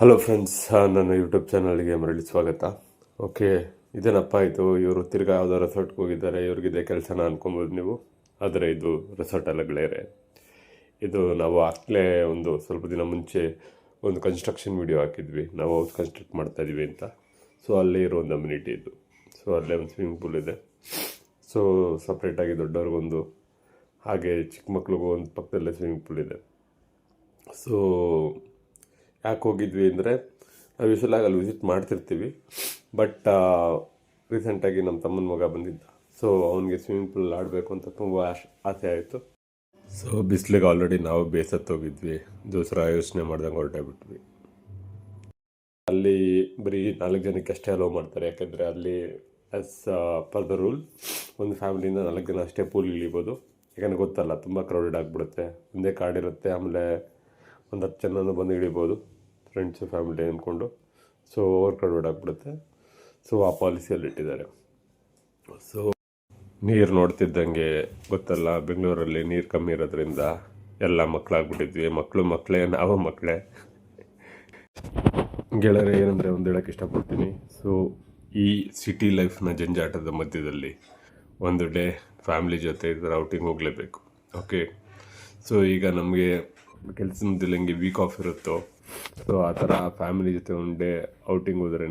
Hello friends ನನ್ನ YouTube ಚಾನಲ್ಗೆ ಮರಳಿ ಸ್ವಾಗತ. ಓಕೆ ಇದೇನಪ್ಪ ಇದು? ಇವರು ತಿರ್ಗಾ ಯಾವುದೋ ರೆಸಾರ್ಟ್ಗೆ ಹೋಗಿದ್ದಾರೆ ಇವ್ರಿಗಿದೆ ಕೆಲಸನ ಅನ್ಕೊಬೋದು ನೀವು. ಆದರೆ ಇದು ರೆಸಾರ್ಟ್ ಅಲ್ಲ ಗೆಳೆಯರೆ. ಇದು ನಾವು ಆಗಲೇ ಒಂದು ಸ್ವಲ್ಪ ದಿನ ಮುಂಚೆ ಒಂದು ಕನ್ಸ್ಟ್ರಕ್ಷನ್ ವಿಡಿಯೋ ಹಾಕಿದ್ವಿ. ನಾವು ಹೌಸ್ ಕನ್ಸ್ಟ್ರಕ್ಟ್ ಮಾಡ್ತಾಯಿದ್ವಿ ಅಂತ. ಸೊ ಅಲ್ಲೇ ಇರೋ ಒಂದು ಅಮ್ಯುನಿಟಿ ಇದು. ಸೊ ಅಲ್ಲೇ ಒಂದು ಸ್ವಿಮ್ಮಿಂಗ್ ಪೂಲ್ ಇದೆ. ಸೊ ಸಪ್ರೇಟಾಗಿ ದೊಡ್ಡವ್ರಿಗೊಂದು, ಹಾಗೆ ಚಿಕ್ಕ ಮಕ್ಳಿಗೂ ಒಂದು ಪಕ್ಕದಲ್ಲೇ ಸ್ವಿಮ್ಮಿಂಗ್ ಪೂಲ್ ಇದೆ. ಸೊ ಯಾಕೆ ಹೋಗಿದ್ವಿ ಅಂದರೆ, ನಾವು ಯೂಶಲಾಗಿ ಅಲ್ಲಿ ವಿಸಿಟ್ ಮಾಡ್ತಿರ್ತೀವಿ ಬಟ್ ರೀಸೆಂಟಾಗಿ ನಮ್ಮ ತಮ್ಮನ ಮಗ ಬಂದಿದ್ದ. ಸೊ ಅವನಿಗೆ ಸ್ವಿಮ್ಮಿಂಗ್ ಪೂಲ್ ಆಡಬೇಕು ಅಂತ ತುಂಬ ಆಶ್, ಆಸೆ ಆಯಿತು. ಸೊ ಬಿಸಿಲಿಗೆ ಆಲ್ರೆಡಿ ನಾವು ಬೇಸತ್ತೋಗಿದ್ವಿ ದೂಸರ ಯೋಚನೆ ಮಾಡ್ದಂಗೆ ಹೊರಟಾಗ್ಬಿಟ್ವಿ ಬಿಟ್ವಿ. ಅಲ್ಲಿ ಬರೀ ನಾಲ್ಕು ಜನಕ್ಕೆ ಅಷ್ಟೇ ಅಲೋ ಮಾಡ್ತಾರೆ. ಯಾಕೆಂದರೆ ಅಲ್ಲಿ ಆಸ್ ಪರ್ ದ ರೂಲ್ ಒಂದು ಫ್ಯಾಮಿಲಿಯಿಂದ ನಾಲ್ಕು ಜನ ಅಷ್ಟೇ ಪೂಲ್ ಇಳಿಬೋದು ಯಾಕಂದರೆ ಗೊತ್ತಲ್ಲ, ತುಂಬ ಕ್ರೌಡೆಡ್ ಆಗಿಬಿಡುತ್ತೆ. ಒಂದೇ ಇರುತ್ತೆ, ಆಮೇಲೆ ಒಂದು ಹತ್ತು ಜನನೂ ಬಂದು ಇಳಿಬೋದು ಫ್ರೆಂಡ್ಸು ಫ್ಯಾಮಿಲಿ ಅಂದ್ಕೊಂಡು ಸೊ ಓವರ್ ಕ್ರೌಡೆಡ್ ಆಗಿಬಿಡುತ್ತೆ. ಸೊ ಆ ಪಾಲಿಸಿಯಲ್ಲಿ ಇಟ್ಟಿದ್ದಾರೆ. ಸೊ ನೀರು ನೋಡ್ತಿದ್ದಂಗೆ ಗೊತ್ತಲ್ಲ, ಬೆಂಗಳೂರಲ್ಲಿ ನೀರು ಕಮ್ಮಿ ಇರೋದ್ರಿಂದ ಎಲ್ಲ ಮಕ್ಕಳಾಗ್ಬಿಟ್ಟಿದ್ವಿ ಮಕ್ಕಳು ಮಕ್ಕಳೇ ನಾವು ಮಕ್ಕಳೇ ಗೆಳೆಯರೆ, ಏನಂದರೆ ಒಂದು ಹೇಳಕ್ಕೆ ಇಷ್ಟಪಡ್ತೀನಿ. ಸೊ ಈ ಸಿಟಿ ಲೈಫ್ನ ಜಂಜಾಟದ ಮಧ್ಯದಲ್ಲಿ ಒಂದು ಡೇ ಫ್ಯಾಮಿಲಿ ಜೊತೆ ಇದ್ರೆ ಔಟಿಂಗ್ ಹೋಗಲೇಬೇಕು. ಓಕೆ ಸೊ ಈಗ ನಮಗೆ ಕೆಲಸ ಮುಂದಿಲ್ಲ ಹೆಂಗೆ ವೀಕ್ ಆಫ್ ಇರುತ್ತೋ ಸೊ ಆ ಥರ ಫ್ಯಾಮಿಲಿ ಜೊತೆ ಒಂದು ಡೇ ಔಟಿಂಗ್ ಹೋದ್ರೇ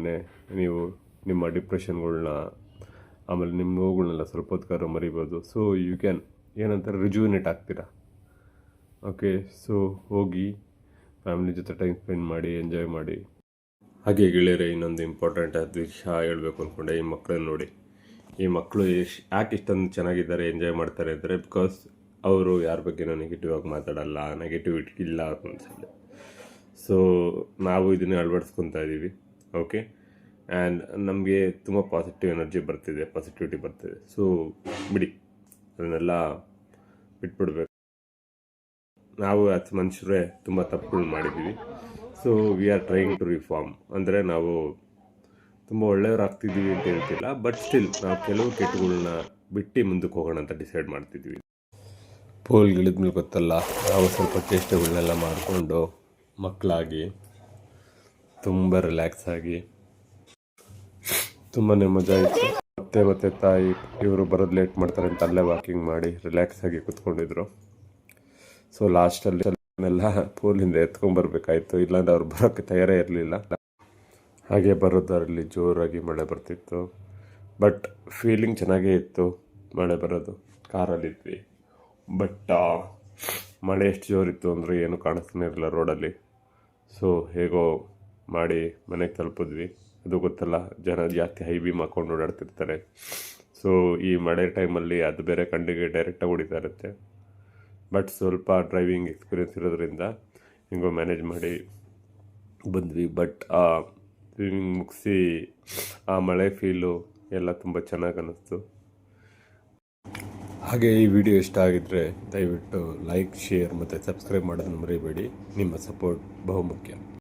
ನೀವು ನಿಮ್ಮ ಡಿಪ್ರೆಷನ್ಗಳ್ನ ಆಮೇಲೆ ನಿಮ್ಮ ನೋವುಗಳನ್ನೆಲ್ಲ ಸ್ವಲ್ಪ ಹೊತ್ಕಾರ ಮರಿಬೋದು. ಸೊ ಯು ಕ್ಯಾನ್ ಏನಂತಾರೆ ರಿಜುವಿನೇಟ್ ಆಗ್ತೀರಾ? ಓಕೆ ಸೊ ಹೋಗಿ ಫ್ಯಾಮಿಲಿ ಜೊತೆ ಟೈಮ್ ಸ್ಪೆಂಡ್ ಮಾಡಿ ಎಂಜಾಯ್ ಮಾಡಿ. ಹಾಗೆ ಗೆಳೆಯರೆ, ಇನ್ನೊಂದು ಇಂಪಾರ್ಟೆಂಟ್ ಆದ ವಿಷಯ ಹೇಳಬೇಕು ಅಂದ್ಕೊಂಡೆ ಈ ಮಕ್ಕಳನ್ನ ನೋಡಿ. ಈ ಮಕ್ಕಳು ಎಷ್ಟು, ಯಾಕೆ ಇಷ್ಟೊಂದು ಚೆನ್ನಾಗಿದ್ದಾರೆ ಎಂಜಾಯ್ ಮಾಡ್ತಾರೆ ಅಂದರೆ ಬಿಕಾಸ್ ಅವರು ಯಾರ ಬಗ್ಗೆನೂ ನೆಗೆಟಿವ್ ಆಗಿ ಮಾತಾಡಲ್ಲ ನೆಗೆಟಿವಿಟಿ ಇಲ್ಲ ಅನ್ಸಲ್ಲ ಸೊ ನಾವು ಇದನ್ನೇ ಅಳವಡಿಸ್ಕೊತಾ ಇದ್ದೀವಿ ಓಕೆ ಆ್ಯಂಡ್ ನಮಗೆ ತುಂಬ ಪಾಸಿಟಿವ್ ಎನರ್ಜಿ ಬರ್ತಿದೆ ಪಾಸಿಟಿವಿಟಿ ಬರ್ತಿದೆ. ಸೊ ಬಿಡಿ. ಅದನ್ನೆಲ್ಲ ಬಿಟ್ಬಿಡ್ಬೇಕು. ನಾವು ಆಸ್ ಮನುಷ್ಯರೇ ತುಂಬ ತಪ್ಪುಗಳು ಮಾಡಿದ್ದೀವಿ. So we are trying to reform ಅಂದರೆ ನಾವು ತುಂಬ ಒಳ್ಳೆಯವರಾಗ್ತಿದ್ದೀವಿ ಅಂತ ಹೇಳ್ತಿಲ್ಲ. ಬಟ್ ಸ್ಟಿಲ್ ನಾವು ಕೆಲವು ಕೆಟ್ಟಗಳನ್ನ ಬಿಟ್ಟು ಮುಂದಕ್ಕೆ ಹೋಗೋಣ ಅಂತ ಡಿಸೈಡ್ ಮಾಡ್ತಿದ್ವಿ ಪೋಲ್ಗಿಳಿದ್ಮೇಲೆ ಗೊತ್ತಲ್ಲ, ನಾವು ಸ್ವಲ್ಪ ಚೇಷ್ಟೆಗಳನ್ನೆಲ್ಲ ಮಾಡಿಕೊಂಡು ಮಕ್ಕಳಾಗಿ, ತುಂಬ ರಿಲ್ಯಾಕ್ಸ್ ಆಗಿ, ತುಂಬಾ ಮಜಾ ಇತ್ತು ಮತ್ತೆ ಮತ್ತೆ ತಾಯಿ, ಇವರು ಬರೋದು ಲೇಟ್ ಮಾಡ್ತಾರೆ ಅಂತ ಅಲ್ಲೇ ವಾಕಿಂಗ್ ಮಾಡಿ ರಿಲ್ಯಾಕ್ಸ್ ಆಗಿ ಕುತ್ಕೊಂಡಿದ್ರು. ಸೊ ಲಾಸ್ಟಲ್ಲಿ ಎಲ್ಲ ಪೂಲಿಂದ ಎತ್ಕೊಂಡ್ಬರ್ಬೇಕಾಯ್ತು ಇಲ್ಲಾಂದ್ರೆ ಅವ್ರು ಬರೋಕ್ಕೆ ತಯಾರೇ ಇರಲಿಲ್ಲ. ಹಾಗೆ ಬರೋದರಲ್ಲಿ ಜೋರಾಗಿ ಮಳೆ ಬರ್ತಿತ್ತು. ಬಟ್ ಫೀಲಿಂಗ್ ಚೆನ್ನಾಗೇ ಇತ್ತು ಮಳೆ ಬರೋದು. ಕಾರಲ್ಲಿದ್ವಿ ಬಟ್ ಮಳೆ ಎಷ್ಟು ಜೋರಿತ್ತು ಅಂದರೆ ಏನು ಕಾಣಿಸ್ತಾನೆ ಇರಲಿಲ್ಲ ರೋಡಲ್ಲಿ. ಸೊ ಹೇಗೋ ಮಾಡಿ ಮನೆಗೆ ತಲುಪಿದ್ವಿ. ಅದು ಗೊತ್ತಲ್ಲ, ಜನ ಜಾಸ್ತಿ ಹೈ ಬೀಮ್ ಹಾಕೊಂಡು ಓಡಾಡ್ತಿರ್ತಾರೆ. ಸೊ ಈ ಮಳೆ ಟೈಮಲ್ಲಿ ಅದು ಬೇರೆ ಕಂಡಿಗೆ ಡೈರೆಕ್ಟಾಗಿ ಹೊಡಿತಾ ಇರುತ್ತೆ. ಬಟ್ ಸ್ವಲ್ಪ ಡ್ರೈವಿಂಗ್ ಎಕ್ಸ್ಪೀರಿಯನ್ಸ್ ಇರೋದ್ರಿಂದ ಹಿಂಗೋ ಮ್ಯಾನೇಜ್ ಮಾಡಿ ಬಂದ್ವಿ. ಬಟ್ ಆ ಸ್ವಿಮ್ಮಿಂಗ್ ಮುಗಿಸಿ ಆ ಮಳೆ ಫೀಲು ಎಲ್ಲ ತುಂಬ ಚೆನ್ನಾಗಿ ಅನ್ನಿಸ್ತು. ಹಾಗೆ ಈ ವಿಡಿಯೋ ಇಷ್ಟ ಆಗಿದ್ದರೆ ದಯವಿಟ್ಟು ಲೈಕ್ ಶೇರ್ ಮತ್ತು ಸಬ್ಸ್ಕ್ರೈಬ್ ಮಾಡೋದನ್ನು ಮರಿಬೇಡಿ. ನಿಮ್ಮ ಸಪೋರ್ಟ್ ಬಹುಮುಖ್ಯ.